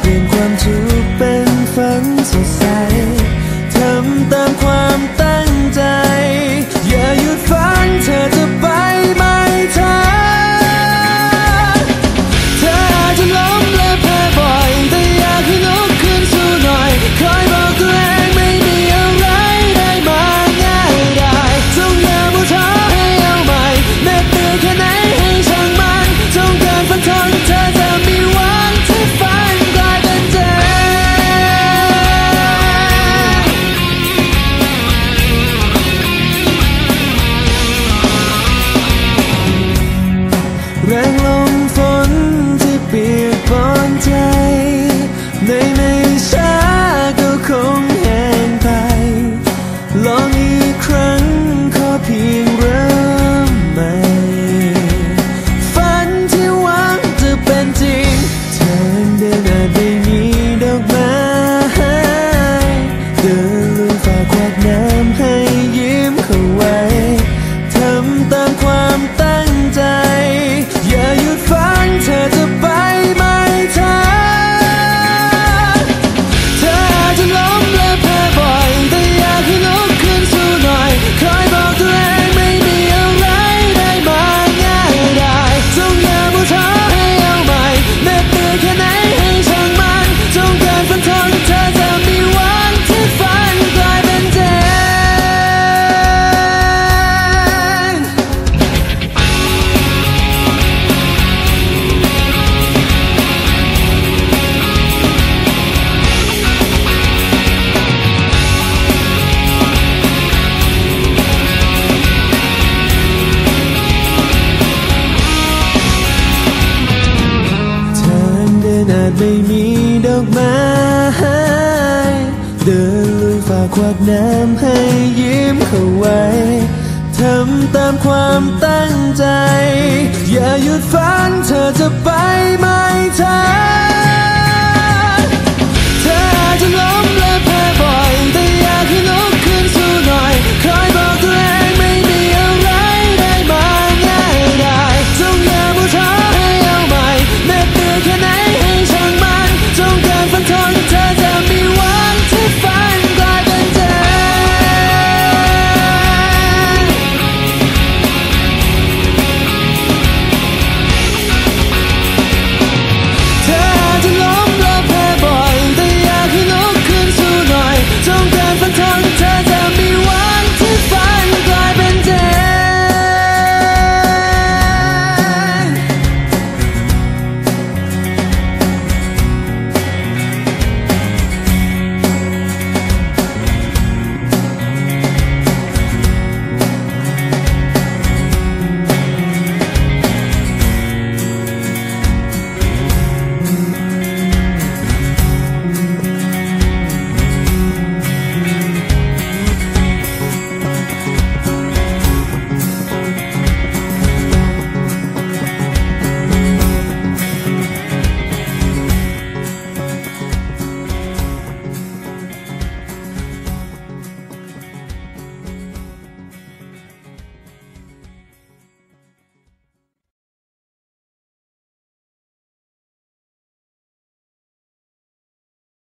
bien ไม่มีดอกไม้เดินลุยฝ่าควักน้ำให้ยิ้มเข้าไว้ทำตามความตั้งใจ อย่าหยุดฝันเธอจะไป